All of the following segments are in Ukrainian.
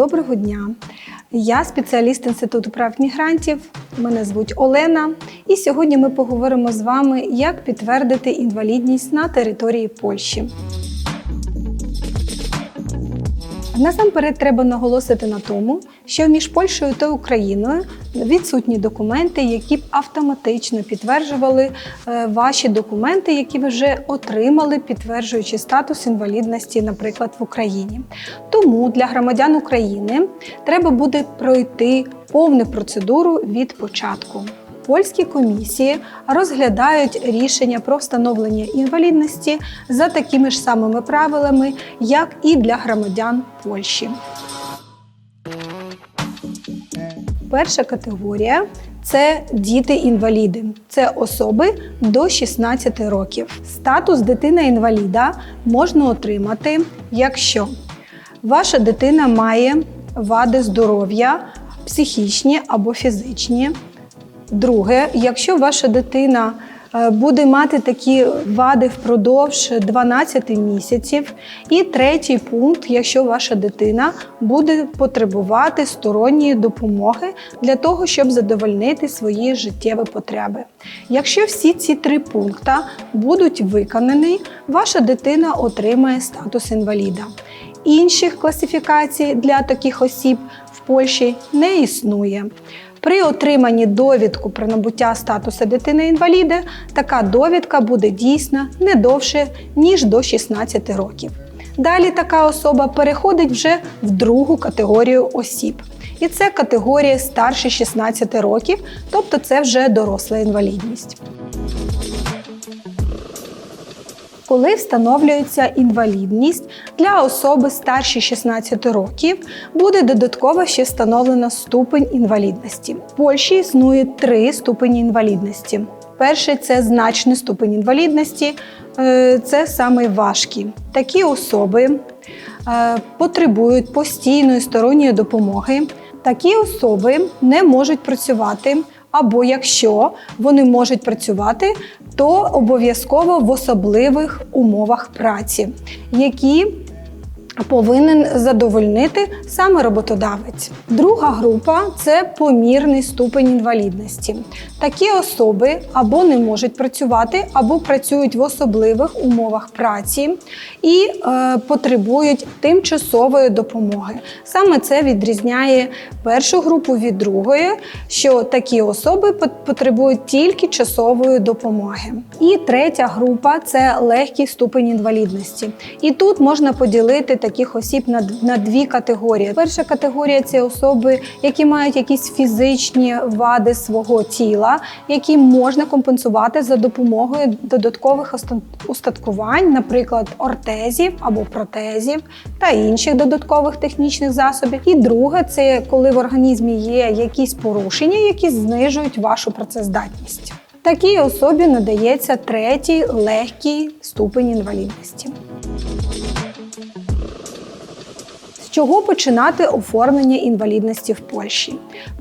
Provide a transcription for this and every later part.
Доброго дня! Я спеціаліст Інституту прав мігрантів. Мене звуть Олена. І сьогодні ми поговоримо з вами, як підтвердити інвалідність на території Польщі. Насамперед треба наголосити на тому, що між Польщею та Україною відсутні документи, які б автоматично підтверджували е, ваші документи, які ви вже отримали, підтверджуючи статус інвалідності, наприклад, в Україні. Тому для громадян України треба буде пройти повну процедуру від початку. Польські комісії розглядають рішення про встановлення інвалідності за такими ж самими правилами, як і для громадян Польщі. Перша категорія це діти-інваліди. Це особи до 16 років. Статус дитина-інваліда можна отримати, якщо ваша дитина має вади здоров'я, психічні або фізичні. Друге, якщо ваша дитина е, буде мати такі вади впродовж 12 місяців. І третій пункт, якщо ваша дитина буде потребувати сторонньої допомоги для того, щоб задовольнити свої життєві потреби. Якщо всі ці три пункти будуть виконані, ваша дитина отримає статус інваліда. Інших класифікацій для таких осіб в Польщі не існує. При отриманні довідку про набуття статусу дитини-інваліда така довідка буде дійсна не довше, ніж до 16 років. Далі така особа переходить вже в другу категорію осіб. І це категорія старше 16 років, тобто це вже доросла інвалідність. Коли встановлюється інвалідність для особи старші 16 років, буде додатково ще встановлено ступень інвалідності. В Польщі існує три ступені інвалідності. Перший це значний ступень інвалідності, е, це саме важкі. Такі особи е, потребують постійної сторонньої допомоги. Такі особи не можуть працювати. Або якщо вони можуть працювати, то обов'язково в особливих умовах праці, які повинен задовольнити саме роботодавець. Друга група це помірний ступень інвалідності. Такі особи або не можуть працювати, або працюють в особливих умовах праці і е, потребують тимчасової допомоги. Саме це відрізняє першу групу від другої, що такі особи потребують тільки часової допомоги. І третя група це легкий ступень інвалідності. І тут можна поділити таких осіб на, на дві категорії. Перша категорія це особи, які мають якісь фізичні вади свого тіла, які можна компенсувати за допомогою додаткових устаткувань, наприклад, ортезів або протезів та інших додаткових технічних засобів. І друге, це коли в організмі є якісь порушення, які знижують вашу працездатність. Такій особі надається третій легкий ступень інвалідності. Чого починати оформлення інвалідності в Польщі?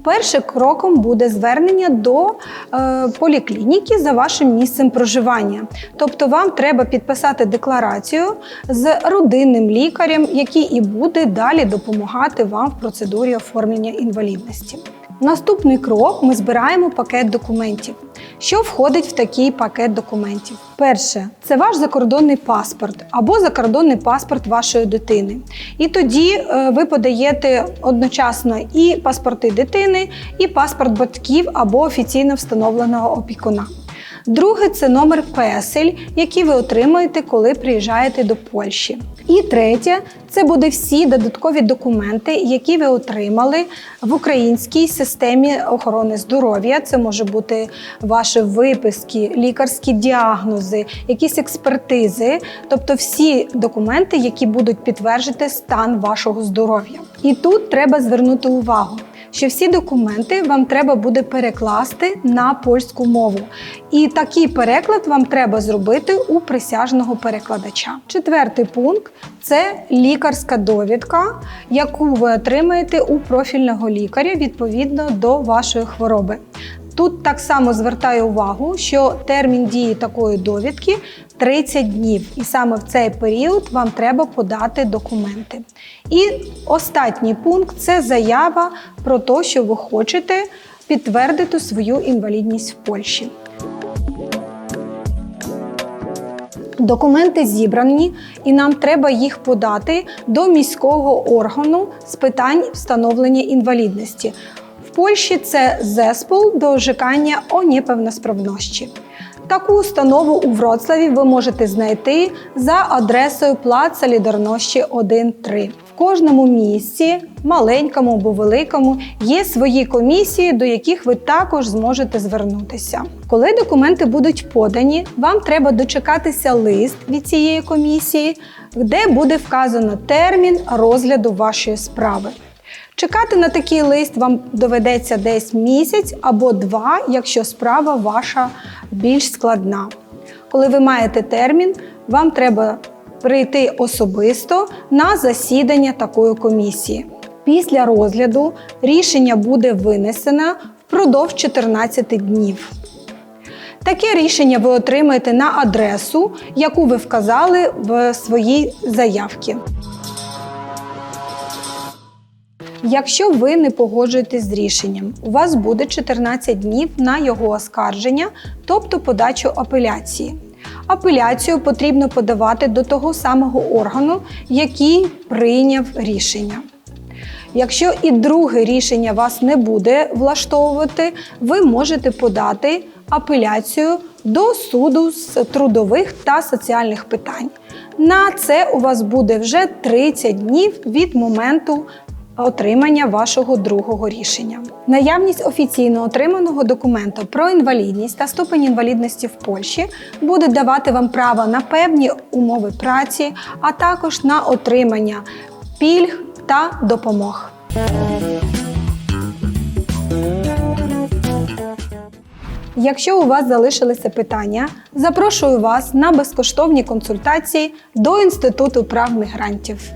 Першим кроком буде звернення до е, поліклініки за вашим місцем проживання. Тобто вам треба підписати декларацію з родинним лікарем, який і буде далі допомагати вам в процедурі оформлення інвалідності. Наступний крок ми збираємо пакет документів. Що входить в такий пакет документів? Перше, це ваш закордонний паспорт або закордонний паспорт вашої дитини. І тоді е, ви подаєте одночасно і паспорти дитини, і паспорт батьків або офіційно встановленого опікуна. Друге це номер песель, який ви отримуєте, коли приїжджаєте до Польщі. І третє це буде всі додаткові документи, які ви отримали в українській системі охорони здоров'я. Це може бути ваші виписки, лікарські діагнози, якісь експертизи, тобто всі документи, які будуть підтверджувати стан вашого здоров'я. І тут треба звернути увагу що всі документи вам треба буде перекласти на польську мову. І такий переклад вам треба зробити у присяжного перекладача. Четвертий пункт це лікарська довідка, яку ви отримаєте у профільного лікаря відповідно до вашої хвороби. Тут так само звертаю увагу, що термін дії такої довідки 30 днів, і саме в цей період вам треба подати документи. І останній пункт це заява про те, що ви хочете підтвердити свою інвалідність в Польщі. Документи зібрані, і нам треба їх подати до міського органу з питань встановлення інвалідності. В Польщі це зеспол до ожикання о неповносправності. Таку установу у Вроцлаві ви можете знайти за адресою Плац Солідарності 1.3. В кожному місті, маленькому або великому, є свої комісії, до яких ви також зможете звернутися. Коли документи будуть подані, вам треба дочекатися лист від цієї комісії, де буде вказано термін розгляду вашої справи. Чекати на такий лист вам доведеться десь місяць або два, якщо справа ваша більш складна. Коли ви маєте термін, вам треба прийти особисто на засідання такої комісії. Після розгляду рішення буде винесено впродовж 14 днів. Таке рішення ви отримаєте на адресу, яку ви вказали в своїй заявці. Якщо ви не погоджуєтесь з рішенням, у вас буде 14 днів на його оскарження, тобто подачу апеляції. Апеляцію потрібно подавати до того самого органу, який прийняв рішення. Якщо і друге рішення вас не буде влаштовувати, ви можете подати апеляцію до суду з трудових та соціальних питань. На це у вас буде вже 30 днів від моменту отримання вашого другого рішення. Наявність офіційно отриманого документу про інвалідність та ступень інвалідності в Польщі буде давати вам право на певні умови праці, а також на отримання пільг та допомог. Якщо у вас залишилися питання, запрошую вас на безкоштовні консультації до Інституту прав мігрантів.